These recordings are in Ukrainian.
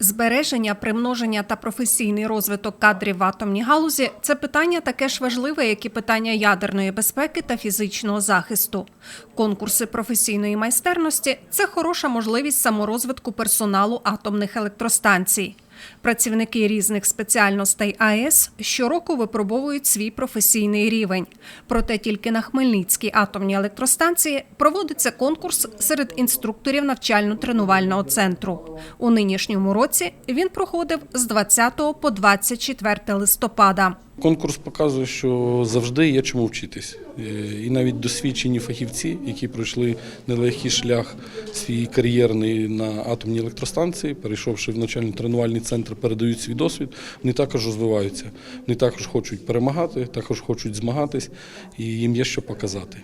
Збереження, примноження та професійний розвиток кадрів в атомній галузі це питання таке ж важливе, як і питання ядерної безпеки та фізичного захисту. Конкурси професійної майстерності це хороша можливість саморозвитку персоналу атомних електростанцій. Працівники різних спеціальностей АЕС щороку випробовують свій професійний рівень. Проте тільки на Хмельницькій атомній електростанції проводиться конкурс серед інструкторів навчально-тренувального центру. У нинішньому році він проходив з 20 по 24 листопада. Конкурс показує, що завжди є чому вчитись. Е, І навіть досвідчені фахівці, які пройшли нелегкий шлях свій кар'єрний на атомній електростанції, перейшовши в навчально-тренувальний центр, передають свій досвід, вони також розвиваються. Вони також хочуть перемагати, також хочуть змагатись, і їм є що показати.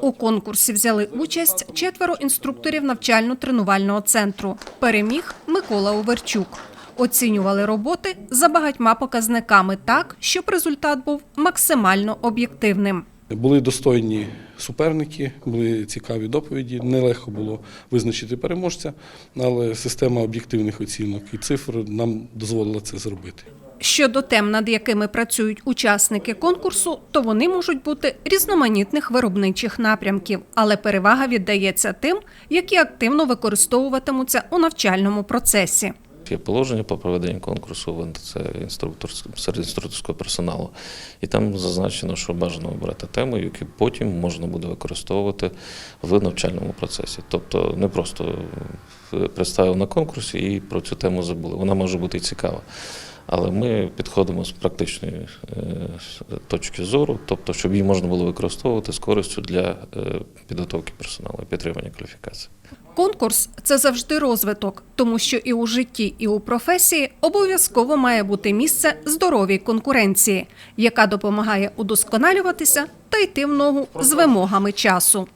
У конкурсі взяли участь четверо інструкторів навчально-тренувального центру. Переміг Микола Оверчук. Оцінювали роботи за багатьма показниками так, щоб результат був максимально об'єктивним. Були достойні суперники, були цікаві доповіді. Нелегко було визначити переможця, але система об'єктивних оцінок і цифр нам дозволила це зробити. Щодо тем, над якими працюють учасники конкурсу, то вони можуть бути різноманітних виробничих напрямків, але перевага віддається тим, які активно використовуватимуться у навчальному процесі. Є положення по проведенню конкурсу в інструктор, серед інструкторського персоналу. І там зазначено, що бажано обрати теми, які потім можна буде використовувати в навчальному процесі. Тобто не просто е, представив на конкурсі і про цю тему забули. Вона може бути цікава. Але ми підходимо з практичної е, точки зору, тобто, щоб її можна було використовувати з користю для е, підготовки персоналу підтримання кваліфікації. Конкурс це завжди розвиток, тому що і у житті, і у професії обов'язково має бути місце здоровій конкуренції, яка допомагає удосконалюватися та йти в ногу з вимогами часу.